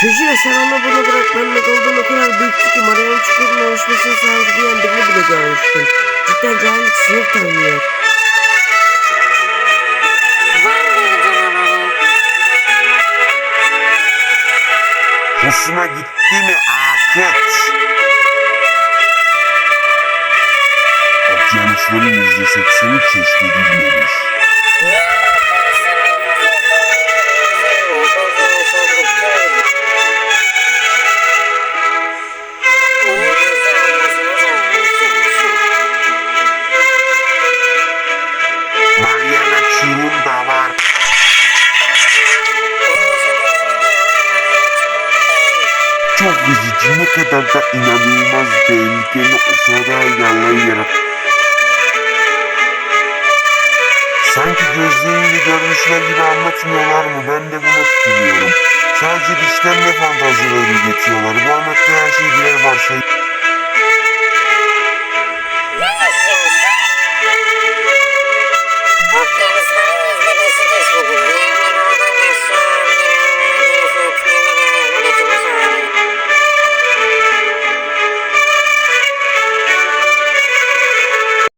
Çocuğu sen ona bunu bırakmanın olduğunu o kadar büyüktü ki Mariana Çukur'un oluşmasına sağladı diyen birini bile görmüştüm. Cidden cahillik sınır tanımıyor. Hoşuna gitti mi Akıt? Okyanusların yüzde sekseni durum da. Çok üzücü ne kadar da inanılmaz tehlikeli uluslararası yerleri yarattı. Sanki gözleriyle görmüşler gibi anlatmıyorlar mı? Ben de bunu biliyorum. Sadece dişten fantazileri üretiyorlar. Bu anlattığın her şey birer varsayım. Şey.